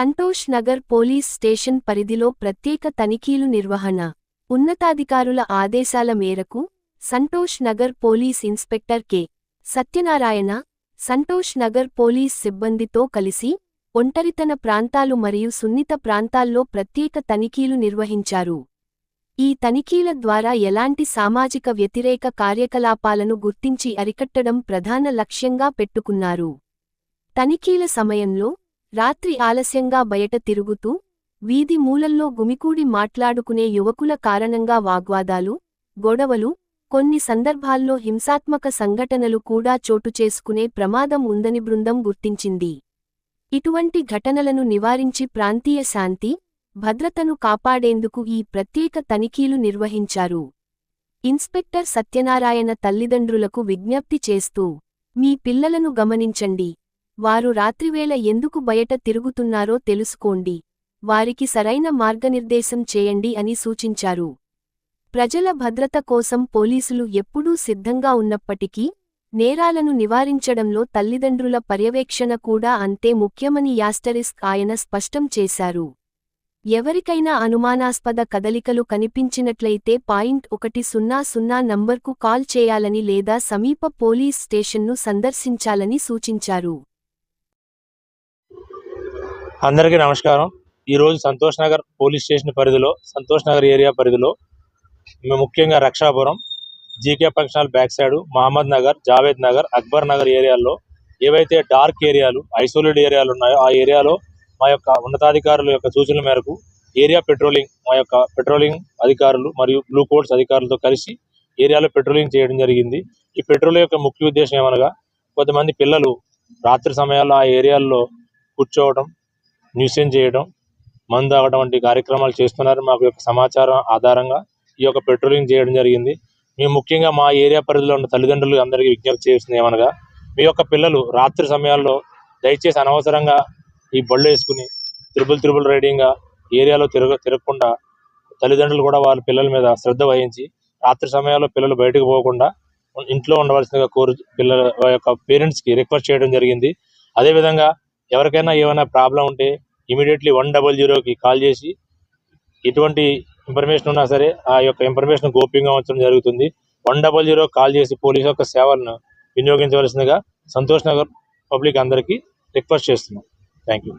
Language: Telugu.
సంతోష్ నగర్ పోలీస్ స్టేషన్ పరిధిలో ప్రత్యేక తనిఖీలు నిర్వహణ. ఉన్నతాధికారుల ఆదేశాల మేరకు Santosh Nagar police inspector K. Satyanarayana Santosh Nagar police సిబ్బందితో కలిసి ఒంటరితన ప్రాంతాలు మరియు సున్నిత ప్రాంతాల్లో ప్రత్యేక తనిఖీలు నిర్వహించారు. ఈ తనిఖీల ద్వారా ఎలాంటి సామాజిక వ్యతిరేక కార్యకలాపాలను గుర్తించి అరికట్టడం ప్రధాన లక్ష్యంగా పెట్టుకున్నారు. తనిఖీల సమయంలో రాత్రి ఆలస్యంగా బయట తిరుగుతూ వీధి మూలల్లో గుమికూడి మాట్లాడుకునే యువకుల కారణంగా వాగ్వాదాలు గొడవలు కొన్ని సందర్భాల్లో హింసాత్మక సంఘటనలు కూడా చోటు చేసుకునే ప్రమాదం ఉందని బృందం గుర్తించింది. ఇటువంటి ఘటనలను నివారించి ప్రాంతీయ శాంతి భద్రతను కాపాడేందుకు ఈ ప్రత్యేక తనిఖీలు నిర్వహించారు. ఇన్స్పెక్టర్ సత్యనారాయణ తల్లిదండ్రులకు విజ్ఞప్తి చేస్తూ మీ పిల్లలను గమనించండి. వారు రాత్రివేళ ఎందుకు బయట తిరుగుతున్నారో తెలుసుకోండి. వారికి సరైన మార్గనిర్దేశం చేయండి అని సూచించారు. ప్రజల భద్రత కోసం పోలీసులు ఎప్పుడూ సిద్ధంగా ఉన్నప్పటికీ నేరాలను నివారించడంలో తల్లిదండ్రుల పర్యవేక్షణ కూడా అంతే ముఖ్యమని యాస్టరిస్క్ ఆయన స్పష్టం చేశారు. ఎవరికైనా అనుమానాస్పద కదలికలు కనిపించినట్లయితే పాయింట్ ఒకటి సున్నా సున్నా నంబర్కు కాల్ చేయాలని లేదా సమీప పోలీస్ స్టేషన్ను సందర్శించాలని సూచించారు. అందరికీ నమస్కారం. ఈరోజు సంతోష్ నగర్ పోలీస్ స్టేషన్ పరిధిలో సంతోష్ నగర్ ఏరియా పరిధిలో మేము ముఖ్యంగా Rakshapuram GK functional back side Mohammed Nagar Javed Nagar Akbar Nagar ఏరియాల్లో ఏవైతే డార్క్ ఏరియాలు ఐసోలేట్ ఏరియాలు ఉన్నాయో ఆ ఏరియాలో మా యొక్క ఉన్నతాధికారుల యొక్క సూచనల మేరకు ఏరియా పెట్రోలింగ్ మా యొక్క పెట్రోలింగ్ అధికారులు మరియు బ్లూ కోడ్స్ అధికారులతో కలిసి ఏరియాలో పెట్రోలింగ్ చేయడం జరిగింది. ఈ పెట్రోల్ యొక్క ముఖ్య ఉద్దేశం ఏమనగా కొంతమంది పిల్లలు రాత్రి సమయాల్లో ఆ ఏరియాల్లో కూర్చోవడం న్యూసెన్ చేయడం మందు తాగడం వంటి కార్యక్రమాలు చేస్తున్నారు. మాకు యొక్క సమాచారం ఆధారంగా ఈ యొక్క పెట్రోలింగ్ చేయడం జరిగింది. మేము ముఖ్యంగా మా ఏరియా పరిధిలో ఉన్న తల్లిదండ్రులు అందరికీ విజ్ఞప్తి చేస్తుంది ఏమనగా మీ యొక్క పిల్లలు రాత్రి సమయాల్లో దయచేసి అనవసరంగా ఈ బళ్ళు వేసుకుని త్రిబుల్ త్రిబుల్ రైడింగ్గా ఏరియాలో తిరగ తిరగకుండా తల్లిదండ్రులు కూడా వాళ్ళ పిల్లల మీద శ్రద్ధ వహించి రాత్రి సమయాల్లో పిల్లలు బయటకు పోకుండా ఇంట్లో ఉండవలసిందిగా కోరు పిల్లల యొక్క పేరెంట్స్కి రిక్వెస్ట్ చేయడం జరిగింది. అదేవిధంగా ఎవరికైనా ఏమైనా ప్రాబ్లం ఉంటే ఇమీడియట్లీ వన్ డబల్ జీరోకి కాల్ చేసి ఎటువంటి ఇన్ఫర్మేషన్ ఉన్నా సరే ఆ యొక్క ఇన్ఫర్మేషన్ గోప్యంగా ఉంచడం జరుగుతుంది. వన్ డబల్ జీరో కాల్ చేసి పోలీస్ యొక్క సేవలను వినియోగించవలసిందిగా సంతోష్ నగర్ పబ్లిక్ అందరికీ రిక్వెస్ట్ చేస్తున్నాం. Thank you